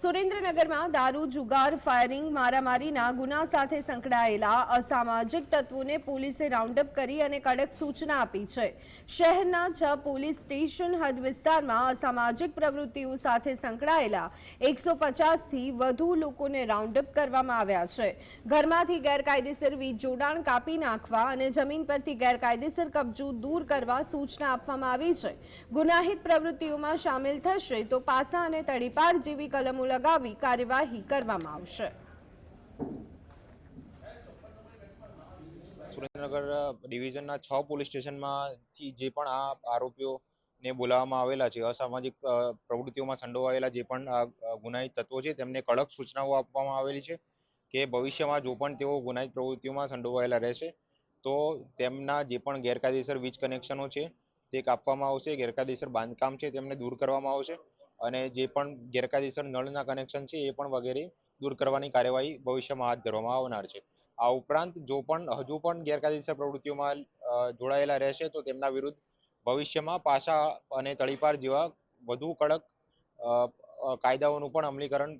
સુરેન્દ્રનગરમાં દારૂ, જુગાર, ફાયરિંગ, મારામારીના ગુના સાથે સંકળાયેલા અસામાજિક તત્વોને પોલીસે રાઉન્ડઅપ કરી અને કડક સૂચના આપી છે. શહેરના છ પોલીસ સ્ટેશન હદ વિસ્તારમાં અસામાજિક પ્રવૃત્તિઓ સાથે સંકળાયેલા એકસો પચાસથી વધુ લોકોને રાઉન્ડઅપ કરવામાં આવ્યા છે. ઘરમાંથી ગેરકાયદેસર વીજ જોડાણ કાપી નાખવા અને જમીન પરથી ગેરકાયદેસર કબજો દૂર કરવા સૂચના આપવામાં આવી છે. ગુનાહિત પ્રવૃત્તિઓમાં સામેલ થશે તો પાસા અને તડીપાર જેવી કલમો લગાવી કાર્યવાહી કરવામાં આવશે. સુરેન્દ્રનગર ડિવિઝનના છ પોલીસ સ્ટેશનમાંથી જે પણ આ આરોપીઓને બોલાવવામાં આવેલા છે, અસામાજિક પ્રવૃત્તિઓમાં સંડોવાયેલા જે પણ ગુનાહિત તત્વો છે, તેમને કડક સૂચનાઓ આપવામાં આવેલી છે કે ભવિષ્યમાં જો પણ તેઓ ગુનાહિત પ્રવૃત્તિઓમાં સંડોવાયેલા રહેશે, તો તેમના જે પણ ગેરકાયદેસર વીજ કનેક્શનો છે તે કાપવામાં આવશે, ગેરકાયદેસર બાંધકામ છે તેમને દૂર કરવામાં આવશે અને જે પણ ગેરકાયદેસર નળના કનેક્શન છે, એ પણ વગેરે દૂર કરવાની કાર્યવાહી ભવિષ્યમાં હાથ ધરવામાં આવનાર છે. આ ઉપરાંત જો પણ, હજુ પણ ગેરકાયદેસર પ્રવૃત્તિઓમાં જોડાયેલા રહેશે, તો તેમના વિરુદ્ધ ભવિષ્યમાં પાસા અને તળીપાર જેવા વધુ કડક કાયદાઓનું પણ અમલીકરણ